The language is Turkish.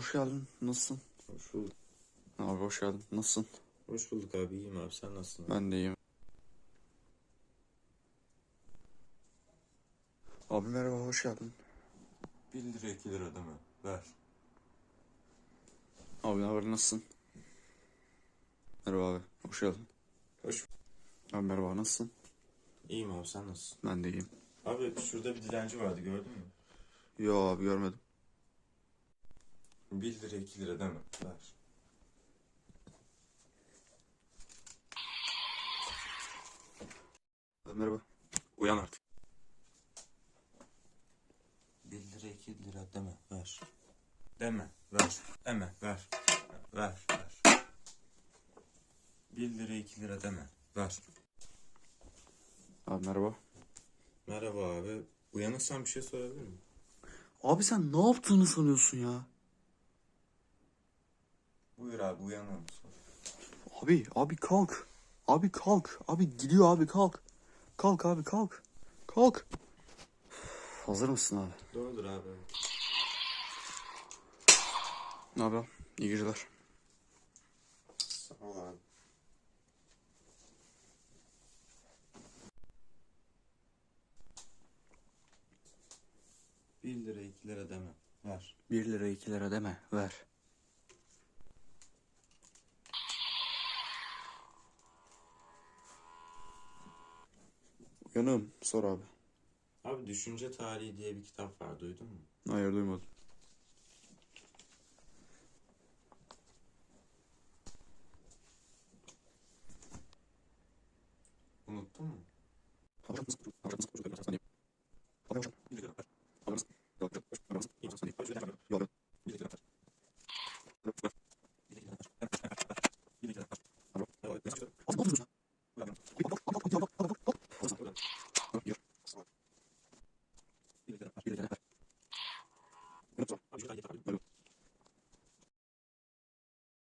hoş geldin. Nasılsın? Hoş bulduk. Abi hoş geldin. Nasılsın? Hoş bulduk abi iyiyim abi sen nasılsın? abi? Ben de iyiyim. Abi merhaba hoş geldin. 1 lira 2 lira değil mi? Ver. Abi ne haber nasılsın? Merhaba abi hoş geldin. Hoş Abi merhaba nasılsın? İyiyim abi sen nasılsın? Ben de iyiyim. Abi şurada bir dilenci vardı gördün mü? Yo abi görmedim. 1 lira 2 lira değil mi? Ver. Merhaba. Uyan artık. 1 lira 2 lira deme ver. Deme ver. Deme ver. Ver ver. 1 lira 2 lira deme. Ver. Abi merhaba. Merhaba abi. Uyanırsam bir şey sorabilir miyim? Abi sen ne yaptığını sanıyorsun ya? Buyur abi uyanır mısın? Abi abi kalk. Abi kalk. Abi gidiyor abi kalk. Kalk abi kalk. Kalk. Üf, Hazır mısın abi? Doğrudur abi. Ne haber? İyi geceler. Sağ ol abi. Bir lira iki lira deme. Ver. 1 lira 2 lira deme ver. Yanığım sor abi. Abi Düşünce Tarihi diye bir kitap var duydun mu? Hayır duymadım. Unuttun mu? I'm just gonna.